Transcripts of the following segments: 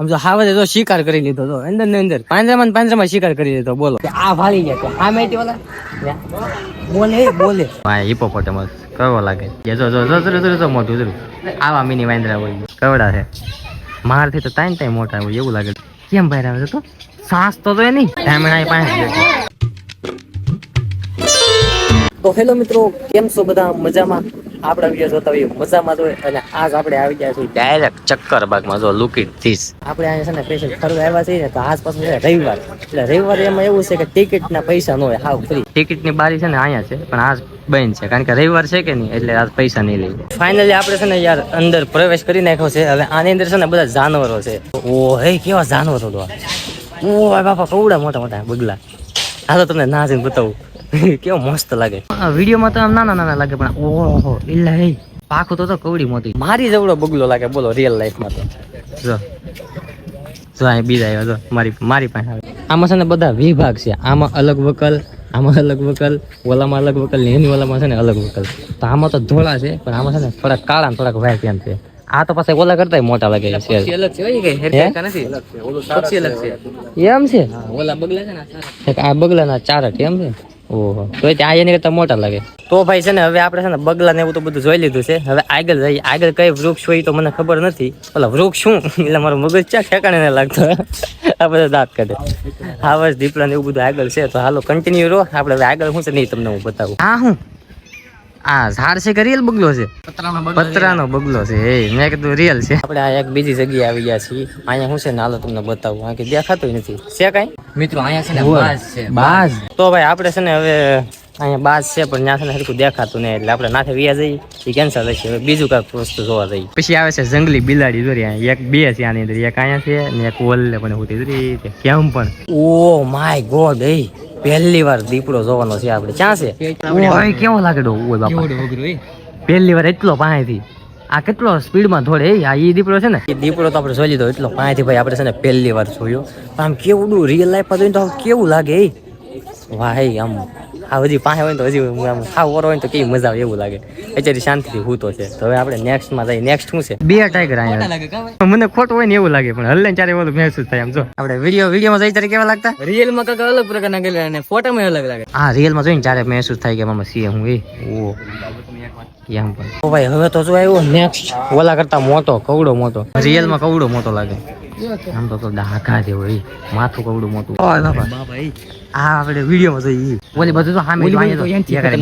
સમજો હાવજે તો શિકાર કરી લીધો તો. અંદર ને અંદર. પાંજરામાં પાંજરામાં શિકાર કરી લીધો બોલો. આ ભાળી ગયા આ મેં ઓલા બોલે બોલે. હા હિપોપોટેમસ કડવો લાગે? જો જો જો જો જો જો મોટું જો. આવા મિની વાંદરા હોય. કવડા છે? મારથી તો તાઈ તાઈ મોટા હોય એવું લાગે. કેમ બહાર આવે તો? સાસ તો તો નહીં. ધામણા પાસે તો હેલો મિત્રો કેમ છો બધા? મજામાં? આપણા વીડિયો જોતા હોઈએ મજામાં જોઈએ અને આજ આપણે આવી ગયા છીએ ડાયરેક્ટ ચક્કર બાગમાં જો લુક ઇટ ધીસ આપણે અહીંયા છે ને સ્પેશિયલ ફરવા આવ્યા છીએ ને તો આસપાસ છે રવિવાર. એટલે રવિવારે એમાં એવું છે કે ટિકિટના પૈસા ન હોય, હાવ ફ્રી ટિકિટની બારી છે ને અહીંયા છે, પણ આજ બંધ છે, કારણ કે રવિવાર છે કે નહીં એટલે આજ પૈસા નહીં લઈ ફાઇનલી આપણે છે ને યાર અંદર પ્રવેશ કરી નાખ્યો છે, હવે આની અંદર છે ને બધા જાનવરો છે. ઓ હે કેવા જાનવરો તો. ઓ બાપા, કવડા મોટા મોટા બગલા હાલો તમને ના જઈને બતાવું. કેવો મસ્ત લાગે. વિડીયોમાં તો આમ નાના નાના લાગે પણ ઓહો ઇલ્લા હે. પાખું તો તો કવડી મોટી. મારી જેવડો બગલો લાગે બોલો રિયલ લાઈફમાં તો. જો. જો અહીં બીજા આવ્યો જો મારી મારી પાસે આવે. આમાં છે ને બધા વિભાગ છે. આમાં અલગ વકલ આમાં અલગ વકલ ઓલામાં અલગ વકલ ને એની ઓલામાં છે ને અલગ વકલ. તો આમાં તો ધોળા છે પણ આમાં છે ને થોડાક કાળા ને થોડાક વાય એમ છે. આ તો પાસે ઓલા કરતા મોટા લાગે છે અલગ છે હોય કે હે? નથી? પક્ષી અલગ છે. એમ છે? ઓલા બગલા છે ને આ બગલાના ચારટ એમ છે. ઓહો. તો ત્યાં એની કરતા મોટા લાગે. તો ભાઈ છે ને હવે આપણે છે ને બગલા ને એવું તો બધું જોઈ લીધું છે. હવે આગળ જઈએ. આગળ કઈ વૃક્ષ હોય તો મને ખબર નથી. ઓલા વૃક્ષ શું? એટલે મારો મગજ ચા ઠેકાણે ન લાગતો. આ બધા દાંત કાઢે. હાવસ દીપડા ને એવું બધું આગળ છે. તો હાલો કન્ટિન્યુ રહો. આપણે હવે આગળ શું છે નહીં તમને હું બતાવું. હા હું? આ ઝાડ છે કે રિયલ બગલો છે? પતરાનો બગલો છે. એ મેં કીધું રિયલ છે. આપણે આ એક બીજી જગ્યાએ આવી ગયા છીએ. અહીંયા શું છે ને હાલો તમને બતાવું. આ કે દેખાતું નથી. છે કાંઈ? મિત્રો અહીંયા છે ને. બાજ છે બાજ. તો ભાઈ આપણે છે ને હવે અહીંયા બાજ છે પણ ત્યાં છે ને હરખું દેખાતું નહીં. એટલે આપણે નાથે વ્યા જઈએ. એ કેન્સલ થશે હવે બીજું કાંઈક વસ્તુ જોવા જઈએ. પછી આવે છે જંગલી બિલાડી દોરી અહીંયા. એક બે છે આની અંદર. એક અહીંયા છે ને એક ઓલ પણ હોતી દોરી કેમ પણ? ઓ માય ગોડ એ. પહેલી વાર દીપડો જોવાનો છે આપણે. ક્યાં છે? ભાઈ કેવો લાગે ડો ઓય બાપા? પહેલી વાર એટલો પાસેથી. આ કેટલો સ્પીડમાં દોડે એ? આ ઈ દીપડો છે ને? એ દીપડો તો આપણે જોઈ લીધો એટલો પાસેથી ભાઈ આપણે છે ને પહેલી વાર જોયો. આમ કેવડું રિયલ લાઈફમાં જોઈને તો કેવું લાગે એ? વાહ એ આમ આ હજી પાસે હોય ને તો હજી આમ ખાવ ઓરો હોય ને તો કેવી મજા આવે એવું લાગે. અત્યારે શાંતિથી હૂતો છે. તો હવે આપણે નેક્સ્ટમાં જઈએ. નેક્સ્ટ શું છે? બે ટાઈગર અહીંયા. લાગે મને ખોટ હોય ને એવું લાગે પણ હલ્લે ચારે ઓલું મહેસૂસ થાય આમ જો. આપણે વીડિયો વિડીયોમાં જઈ ત્યારે કેવા લાગતા? રિયલમાં માં કાંઈક અલગ પ્રકારના ગયેલા અને ફોટામાં અલગ લાગે. હા રિયલમાં જોઈને ચારે મહેસૂસ થાય કે મામા સી હું એ ઓ. એમ પણ. ઓ ભાઈ હવે તો જો આવ્યો નેક્સ્ટ ઓલા કરતા મોટો કવડો મોટો. રિયલમાં કવડો મોટો લાગે. આમ તો તો ડાઘા જેવો એ માથું કવડું મોટું. ઓય વીડિયો આપણે વિડીયોમાં જોઈએ ઓલી બધું તો સામે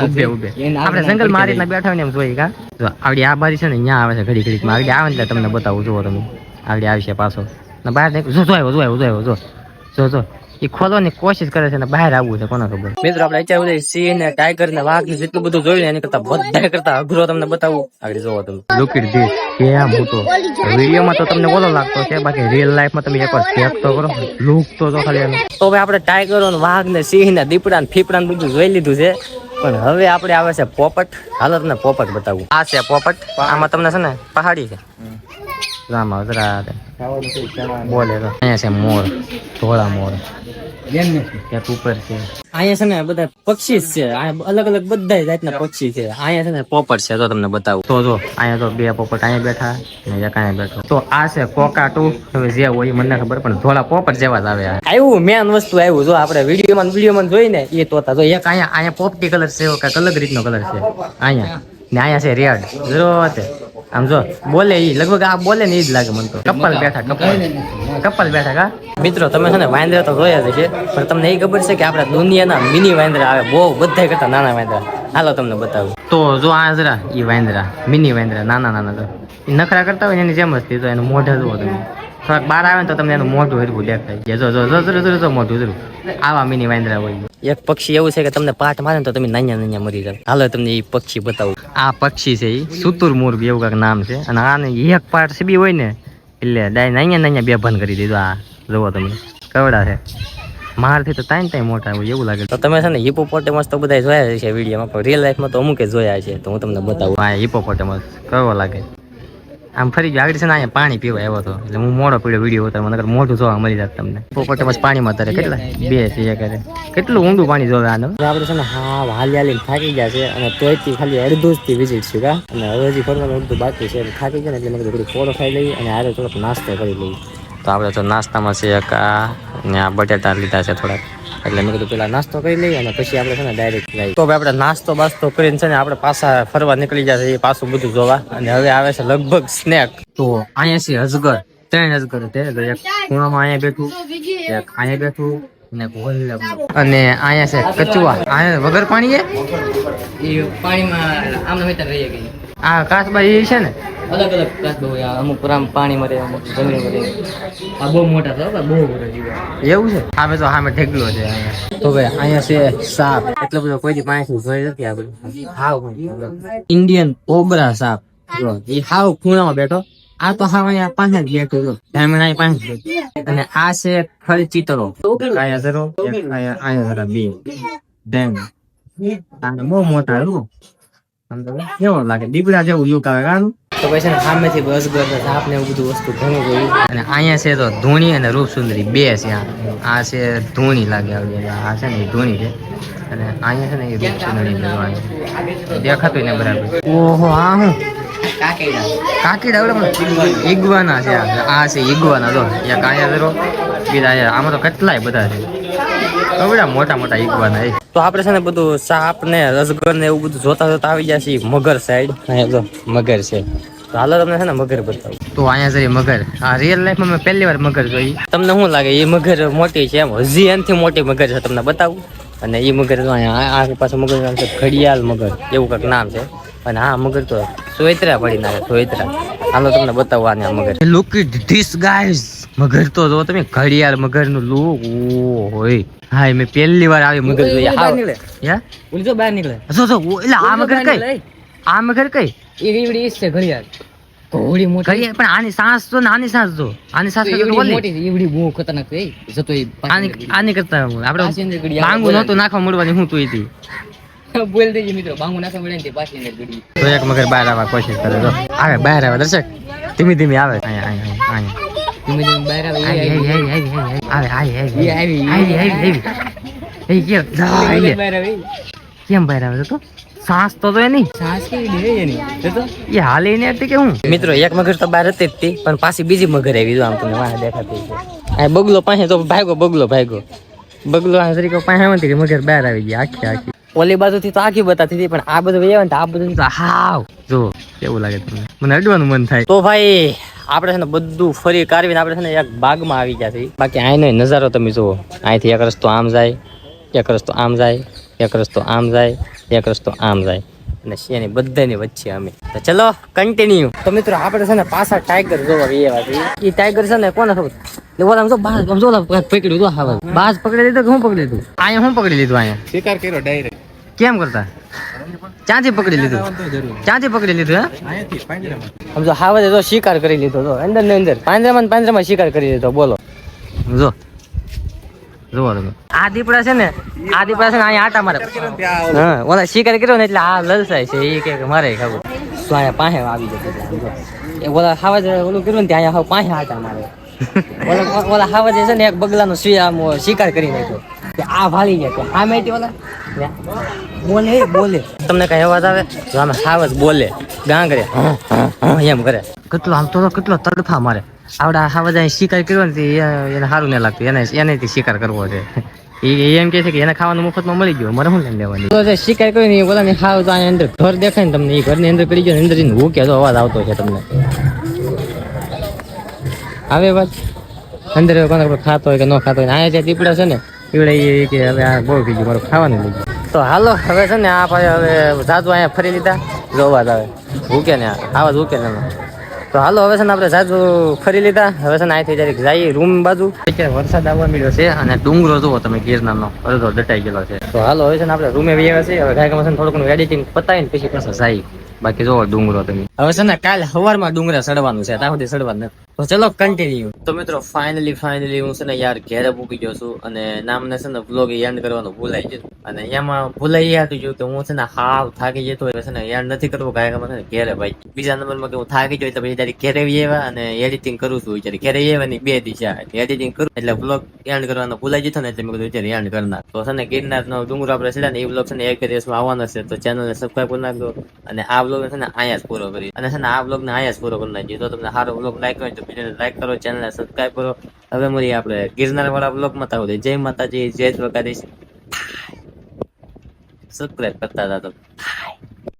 ઉભે ઉભે. આપણે જંગલ મારી રીતના બેઠા ને એમ જોઈએ કા? આવડી આ બારી છે ને અહીંયા આવે છે ઘડી ઘડીમાં આવડી આવે ને એટલે તમને બતાવું જુઓ તમે. આવડી આવશે પાછો. ને બહાર નીકળ- જો જો આવ્યો જો આવ્યો જો. જો જો. એ ખોલવાની કોશિશ કરે છે ને બહાર આવવું છે કોને ખબર? મિત્રો આપણે અત્યારે બધા સિંહ ને ટાઈગર ને વાઘ ને જેટલું બધું જોયું ને એની કરતા બધા કરતા અઘરો તમને બતાવું. આગળ જોવો તમે. લુક ઇટ ધીસ કેમ હતો વિડીયોમાં તો તમને બોલો લાગતો છે બાકી રિયલ લાઈફમાં તમે એકવાર ચેક તો કરો લુક તો જો ખાલી એનો. તો હવે આપણે ટાઈગરો ને વાઘ ને સિંહ ને દીપડા ને ફીપડા ને બધું જોઈ લીધું છે પણ હવે આપણે આવે છે પોપટ. હાલો તમને પોપટ બતાવું. આ છે પોપટ આમાં તમને છે ને પહાડી છે. રામા જરા બોલે તો અહીંયા છે મોર ધોળા મોર ક્યાંક ઉપર છે અહીંયા છે ને બધા પક્ષી જ છે અલગ અલગ બધા જાતના પક્ષી છે અહીંયા છે ને પોપટ છે તો તમને બતાવું તો જો અહીંયા તો બે પોપટ અહીંયા બેઠા ને એક અહીંયા બેઠો તો આ છે કોકાટુ હવે જે હોય મને ખબર પણ ધોળા પોપટ જેવા જ આવે. આવ્યું મેન વસ્તુ આવ્યું જો આપણે વિડીયોમાં વિડીયોમાં જોઈને એ તોતા જો એક અહીંયા અહીંયા પોપટી કલર છે અલગ રીતનો કલર છે અહીંયા ને અહીંયા છે રેડ. જો તે આમ જો બોલે ઈ. લગભગ આ બોલે ને ઈ જ લાગે મને તો. કપલ બેઠા કપલ. કપલ બેઠા કા? મિત્રો તમે છે ને વાંદરા તો જોયા જ છે પણ તમને એ ખબર છે કે આપણા દુનિયાના મિની વાંદરા આવે બહુ બધા કરતા નાના વાંદરા. હાલો તમને બતાવું. તો જો આ જરા ઈ વાંદરા મિની વાંદરા નાના નાના તો. નખરા કરતા હોય એની જેમ જ તો એનું મોઢા જુઓ તમે. થોડાક બહાર આવે ને તો તમને એનું મોઢું હેરવું દેખાય. જો જો જો જો જો જો મોઢું જરૂર આવા મિની વાંદરા હોય. એક પક્ષી એવું છે કે તમને પાઠ મારે તો તમે નાન્યા નાન્યા મરી જાવ હાલો તમને એ પક્ષી બતાવું. આ પક્ષી છે એ સુતુર મુર્ગ એવું કાંક નામ છે. અને આને એક પાર્ટ સીબી હોય ને એટલે ડાય નાન્યા નાન્યા બે ભન કરી દીધું આ. જોવો તમે કવડા છે. મારથી તો તાઈ તાઈ મોટા હોય એવું લાગે તો તમે છે ને હિપોપોટેમસ તો બધા જોયા છે વિડીયોમાં પણ રિયલ લાઈફમાં તો અમુક જોયા છે તો હું તમને બતાવું. આ હિપોપોટેમસ કેવો લાગે? આમ ફરી ગયો આગળ છે ને અહીંયા પાણી પીવા આવ્યો હતો એટલે હું મોડો પીડ્યો વીડિયો હતો મને મોટું જોવા મળી જાત તમને. પોપટમાં પાણીમાં તરે કેટલા? બે છે એક કેટલું ઊંડું પાણી જોવે આને? આપણે છે ને હા હાલી હાલી થાકી ગયા છે અને તોયથી ખાલી અડધું જ થી વિઝિટ છું કા અને હવે હજી ફરવાનું અડધું બાકી છે. થાકી ગયા ને એટલે મેં થોડી ફોટો ખાઈ લઈ અને આજે થોડોક નાસ્તો કરી લઈ તો આપણે તો નાસ્તામાં છે આ ને આ બટેટા લીધા છે થોડાક. એટલે મેં કીધું પેલા નાસ્તો કરી લઈએ અને પછી આપણે છે ને ડાયરેક્ટ જઈએ. તો આપણે નાસ્તો બાસ્તો કરીને છે ને આપણે પાછા ફરવા નીકળી જશે એ પાછું બધું જોવા. અને હવે આવે છે લગભગ સ્નેક તો અહીંયા છે અજગર ત્રણ અજગર તે એક ખૂણામાં અહીંયા બેઠું, એક અહીંયા બેઠું અને અહીંયા છે કચુઆ. અહીંયા વગર પાણી પાણીમાં આમ રહીએ રહી ગઈ આ કાચબા છે ને? અલગ અલગ કાચ બહુ અમુક આમ પાણી મરે અમુક જમીન મરે આ બહુ મોટા છે બહુ મોટા જીવા એવું. છે? સામે તો સામે ઢેકલો છે તો ભાઈ અહીંયા છે સાપ. એટલો બધો કોઈ પાણી જોઈ નથી આ હાવ ઇન્ડિયન કોબરા સાપ. જો એ હાવ ખૂણામાં બેઠો. આ તો હાવ અહીંયા પાસે જ બેઠો જો ડાયમંડ પાસે અને આ છે ખરી ચિતરો. અહીંયા જરો અહીંયા જરા બે. ડાયમંડ બહુ મોટા કેવો લાગે? દીપડા જેવું લુક આવે કાનું તો પછી સામેથી અજગર ને સાપ ને એવું બધું વસ્તુ ઘણું અને અહીંયા છે તો ધૂણી અને રૂપસુંદરી બે છે આ. છે ધૂણી લાગે આવી આ છે ને ધૂણી છે. અને અહીંયા છે ને એ રૂપસુંદરી દેખાતું ને બરાબર. ઓહો હા હું કાકેડા. કાકીડા ઈગવાના છે આ. છે ઈગવાના જો. એક અહીંયા. આમાં તો કેટલાય બધા છે. મોટા મોટા એ તો આપણે છે ને બધું સાપ ને રસગર ને એવું બધું જોતા જોતા આવી ગયા છીએ મગર સાઈડ અહીંયા જો મગર છે. તો હાલો તમને છે ને મગર બતાવું. તો અહીંયા જરી મગર. આ રિયલ લાઈફમાં મેં પહેલી વાર મગર જોઈ. તમને શું લાગે? એ મગર મોટી છે એમ? હજી એનથી મોટી મગર છે તમને બતાવું. અને એ મગર તો અહીંયા આ મગર નામ છે ઘડિયાળ મગર. એવું કંઈક નામ છે. અને હા મગર તો સોયત્રા પડી નાખે સોયત્રા. હાલો તમને બતાવવા આ મગર. લુક ઇટ ધીસ ગાઈઝ મગર તો જો તમે ઘડિયાળ મગરનું લો. ઓ હોય હા મેં પહેલી વાર આવી મગર જોઈ. હા નીકળે. યા ઓલી જો બહાર નીકળે. જો જો એટલે આ મગર કઈ? આ મગર કઈ? એ રીવડી છે ઘડિયાળ. ઘોડી મોટી. ઘડિયાળ પણ આની સાંસ તો ને આની સાંસ જો? આની સાંસ તો. મોટી છે, એવડી બહુ ખતરનાક છે જતો એ આની આની કરતા આપણે બાંગુ નહોતું નાખવા મળવાની હું તો હતી બોલ દેજે મિત્રો બાંગુ નાખવા મળે ને તે પાછી અંદર ગડી તો એક મગર બહાર આવવા કોશિશ કરે તો આવે બહાર આવે દર્શક. ધીમે ધીમે આવે. અહીંયા અહીંયા અહીંયા. ધીમે ધીમે બહાર આવે આવી, આવી. આવી, આવી, આવી, આવી, આવી, આવી, એ આવી, આવી, આવી. એ કેમ જા, એ આવી. બહાર આવે કેમ બહાર આવે તો સાસ તો તો એની સાસ કેવી દે એની જોતો? એ હાલે ને એટલે કે હું મિત્રો એક મગર તો બહાર હતી જ પણ પાછી બીજી મગર આવી જો આમ તમને વાહ દેખાતી છે. આ બગલો પાસે તો ભાગ્યો બગલો ભાગ્યો. બગલો આ તરીકે પાસે આવતી મગર બહાર આવી ગયા આખી આખી. ઓલી બાજુથી તો આખી બતાતી હતી પણ આ બધું ને તો આ બધું તો હાવ. જો કેવું લાગે તમને? મને અડવાનું મન થાય. તો ભાઈ આપણે છે ને બધું ફરી કાઢીને આપણે છે ને એક બાગમાં આવી ગયા છીએ બાકી અહીંનો નજારો તમે જુઓ. અહીંથી એક રસ્તો આમ જાય એક રસ્તો આમ જાય એક રસ્તો આમ જાય એક રસ્તો આમ જાય. અને શિયાની બધાની વચ્ચે અમે. તો ચલો કન્ટિન્યુ તો મિત્રો આપણે છે ને પાછા ટાઈગર જોવા એવા એ ટાઈગર છે ને કોને ખબર? ઓલા જો બાજ જો પકડ્યું તો હા બાજ પકડી લીધો કે હું પકડી લીધું? અહીંયા હું પકડી લીધું અહીંયા સ્વીકાર કર્યો ડાયરેક્ટ કેમ કરતા? ક્યાંથી પકડી લીધું? ક્યાંથી પકડી લીધું, હે? સમજો હાવજે તો શિકાર કરી લીધો તો અંદર ને અંદર. પાંજરામાં પાંજરામાં શિકાર કરી લીધો, બોલો. જો. જુઓ તમે. આ દીપડા ઓલા શિકાર કર્યો ને એટલે આ લલસાય છે મારે પાસે આવી જતો એ ઓલા હાવજ ઓલું કર્યું ને ત્યાં અહીંયા પાસે આટા મારે. ઓલા ઓલા છે ને, એક બગલાનો શિકાર કરી નાખ્યો. કે આ આ મેટી ઓલા? બોલે બોલે. તમને કઈ અવાજ આવે? જો આમે હાવજ બોલે. ગાંગરે હં, હં, હં એમ કરે. કેટલો આમ તો કેટલો તડફા મારે. આવડા હાવજ અહીં શિકાર કર્યો ને એને સારું નહીં લાગતું. એને એનેથી શિકાર કરવો છે. એ એમ કે છે કે એને ખાવાનું મફતમાં મળી ગયું. મારે શું લઈને લેવાની? તો જે શિકાર કર્યો ને એ બોલા ખાવ તો અંદર ઘર દેખાય ને તમને. એ ઘરની અંદર કરી ગયો ને અંદર જઈને ભૂકે તો અવાજ આવતો છે તમને. આવે વાત? અંદર કોને ખાતો હોય કે ન ખાતો હોય આ જે દીપડા છે ને દીપડા કે હવે આ બહુ થઈ ગયું મારું ખાવાનું લઈ ગયું. તો હાલો હવે છે ને આ પાસે હવે જાજુ અહીંયા ફરી લીધા. જો અવાજ આવે. ભૂકે ને આ, આવાજ ભૂકે ને તો હાલો હવે છે ને આપણે જાજુ ફરી લીધા. હવે છે ને અહીંથી જરીક જઈએ રૂમ બાજુ. અત્યારે વરસાદ આવવા મળ્યો છે અને ડુંગરો જુઓ તમે ગિરનારનો. અડધો દટાઈ ગયેલો છે. તો હાલો હવે છે ને આપણે રૂમે આવ્યા છે હવે ગાયકમાં છે ને થોડું એડિટિંગ પતાવીને પછી પાછા જાય બાકી જોવો ડુંગરો તમે. હવે છે ને કાલે સવારમાં ડુંગરા ચડવાનું છે. ત્યાં સુધી ચડવાનું નથી. તો ચલો કન્ટિન્યુ તો મિત્રો ફાઇનલી ફાઇનલી હું છે ને યાર ઘેરે પૂકી ગયો છું અને નામને છે ને બ્લોગ એન્ડ કરવાનું ભૂલાઈ ગયું અને એમાં ભૂલાઈ યાદ ગયું કે હું છે ને હાવ થાકી જતો હોય છે ને એન્ડ નથી કરવું ગાયકમાં છે ને ઘેરે ભાઈ બીજા નંબરમાં કે હું થાકી ગયો તો પછી ત્યારે ઘેરે આવી આવ્યા અને એડિટિંગ કરું છું ત્યારે ઘેરે આવ્યા ની બે દિશા એડિટિંગ કરું એટલે બ્લોગ એન્ડ કરવાનો ભૂલાઈ જતો ને એટલે મેં કીધું અત્યારે એન્ડ કરનાર તો છે ને ગિરનાર નો ડુંગર આપણે છે ને એ બ્લોગ છે ને એક દિવસમાં આવવાનો છે તો ચેનલને સબસ્ક્રાઈબ કરી નાખજો અને આ બ્લોગ છે ને અહીંયા જ પૂરો કરી અને છે ને આ બ્લોગ ને અહીંયા જ પૂરો કરી નાખજો તો તમને સારો બ્લોગ લાઈક હોય તો વીડિયો લાઈક કરો ચેનલને સબસ્ક્રાઈબ કરો. હવે મળીએ આપણે ગિરનાર વાળા બ્લોગમાં તાવ જય માતાજી, જય દ્વારકાધીશ. સબસ્ક્રાઈબ કરતા હતા તો